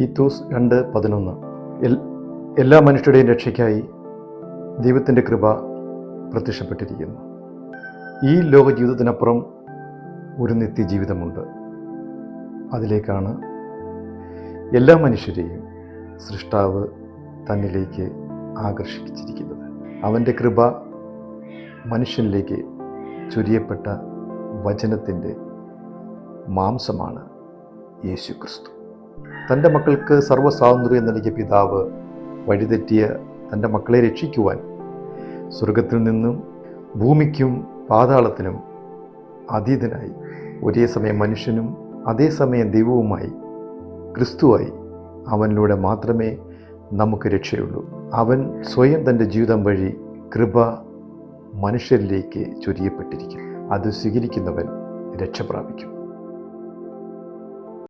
തീത്തോസ് രണ്ട് പതിനൊന്ന്. എല്ലാ മനുഷ്യരുടെയും രക്ഷയ്ക്കായി ദൈവത്തിന്റെ കൃപ പ്രത്യക്ഷപ്പെട്ടിരിക്കുന്നു. ഈ ലോക ജീവിതത്തിനപ്പുറം ഒരു നിത്യജീവിതമുണ്ട്. അതിലേക്കാണ് എല്ലാ മനുഷ്യരെയും സൃഷ്ടാവ് തന്നിലേക്ക് ആകർഷിച്ചിരിക്കുന്നത്. അവന്റെ കൃപ മനുഷ്യനിലേക്ക് ചൊരിയപ്പെട്ട വചനത്തിന്റെ മാംസമാണ് യേശു ക്രിസ്തു തന്റെ മക്കൾക്ക് സർവസ്വാതന്ത്ര്യം നൽകിയ പിതാവ് വഴിതെറ്റിയ തന്റെ മക്കളെ രക്ഷിക്കുവാൻ സ്വർഗത്തിൽ നിന്നും ഭൂമിക്കും പാതാളത്തിനും അതീതനായി. ഒരേ സമയം മനുഷ്യനും അതേസമയം ദൈവവുമായി ക്രിസ്തുവായി അവനിലൂടെ മാത്രമേ നമുക്ക് രക്ഷയുള്ളൂ. അവൻ സ്വയം തന്റെ ജീവിതം വഴി കൃപ മനുഷ്യരിലേക്ക് ചൊരിയപ്പെട്ടിരിക്കും. അത് സ്വീകരിക്കുന്നവൻ രക്ഷ പ്രാപിക്കും